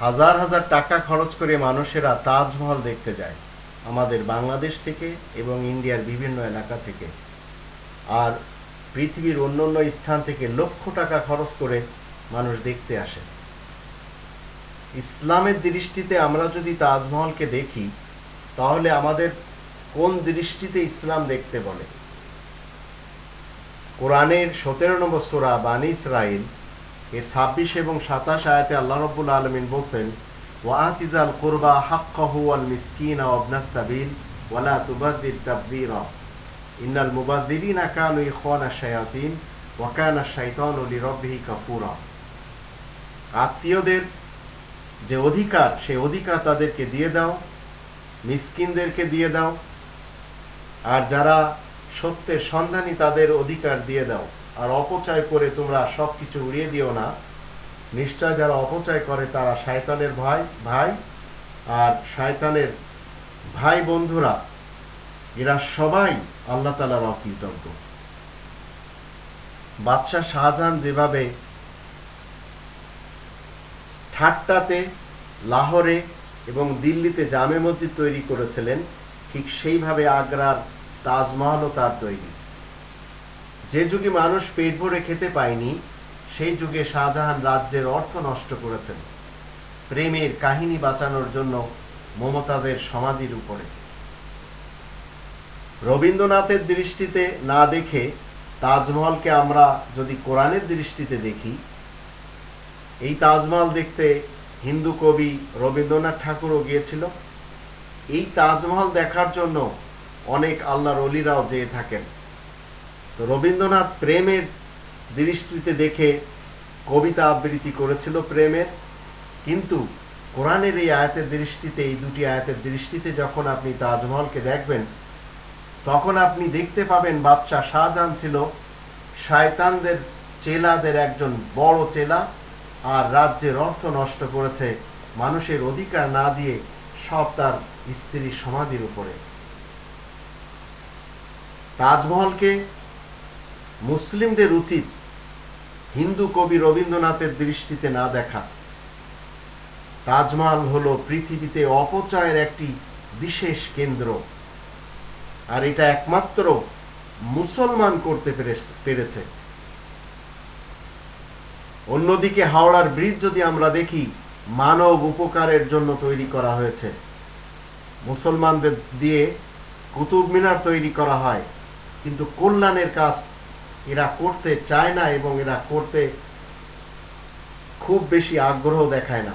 হাজার হাজার টাকা খরচ করে মানুষেরা তাজমহল দেখতে যায়, আমাদের বাংলাদেশ থেকে এবং ইন্ডিয়ার বিভিন্ন এলাকা থেকে। আর পৃথিবীর অন্য অন্য স্থান থেকে লক্ষ টাকা খরচ করে মানুষ দেখতে আসে। ইসলামের দৃষ্টিতে আমরা যদি তাজমহলকে দেখি, তাহলে আমাদের কোন দৃষ্টিতে ইসলাম দেখতে বলে? কোরআনের সতেরো নম্বর সোরা বানী ইসরাইল এর ছাব্বিশ এবং সাতাশ আয়াতে আল্লাহ রব্বুল আলমিন বলছেন ওয়াতিজাল কুরবা হাক্কাহু আল মিসকিন সাবিল ওয়ালা তুবাদ্দির তাবদীরা ইন্নাল মুবাদ্দিরিনা কানু ইখওয়ানা শায়াতিন শাইতানু লিরাব্বিহি কাফুরা। আত্মীয়দের যে অধিকার, সেই অধিকার তাদেরকে দিয়ে দাও, মিসকিনদেরকে দিয়ে দাও। আর যারা সত্যের সন্ধানী তাদের অধিকার দিয়ে দাও। আর অপচয় করে তোমরা সবকিছু উড়িয়ে দিও না। নিশ্চয় যারা অপচয় করে তারা শয়তানের ভাই ভাই, আর শয়তানের ভাই বন্ধুরা। এরা সবাই আল্লাহ তালার অকৃতজ্ঞ। বাদশাহ শাহজাহান যেভাবে ঠাট্টাতে, লাহোরে এবং দিল্লিতে জামে মসজিদ তৈরি করেছিলেন, ঠিক সেইভাবে আগ্রার তাজমহলও তার তৈরি যে যুগে মানুষ পেট ভরে খেতে পায়নি, সেই যুগে শাহজাহান রাজ্যের অর্থ নষ্ট করেছেন। প্রেমের কাহিনী বাঁচানোর জন্য মমতাজের সমাধির উপরে। রবীন্দ্রনাথের দৃষ্টিতে না দেখে তাজমহলকে আমরা যদি কোরআনের দৃষ্টিতে দেখি, এই তাজমহল দেখতে হিন্দু কবি রবীন্দ্রনাথ ঠাকুরও গিয়েছিল। এই তাজমহল দেখার জন্য অনেক আল্লাহর অলিরাও যেয়ে থাকেন। তো রবীন্দ্রনাথ প্রেমের দৃষ্টিতে দেখে কবিতা আবৃত্তি করেছিল প্রেমের, কিন্তু কোরআনের এই আয়াতের দৃষ্টিতে, এই দুটি আয়াতের দৃষ্টিতে যখন আপনি তাজমহলকে দেখবেন, তখন আপনি দেখতে পাবেন বাদশাহ শাহজাহান ছিল শায়তানদের চেলাদের একজন বড় চেলা, আর রাজ্যের অর্থ নষ্ট করেছে মানুষের অধিকার না দিয়ে সব তার স্ত্রীর সমাধির উপরে। তাজমহলকে মুসলিমদের উচিত হিন্দু কবি রবীন্দ্রনাথের দৃষ্টিতে না দেখা। তাজমহল হল পৃথিবীতে অপচয়ের একটি বিশেষ কেন্দ্র, আর এটা একমাত্র মুসলমান করতে পেরেছে অন্যদিকে হাওড়ার ব্রিজ যদি আমরা দেখি, মানব উপকারের জন্য তৈরি করা হয়েছে। মুসলমানদের দিয়ে কুতুব মিনার তৈরি করা হয়। কিন্তু কল্যাণের কাজ এরা করতে চায় না এবং এরা করতে খুব বেশি আগ্রহ দেখায় না।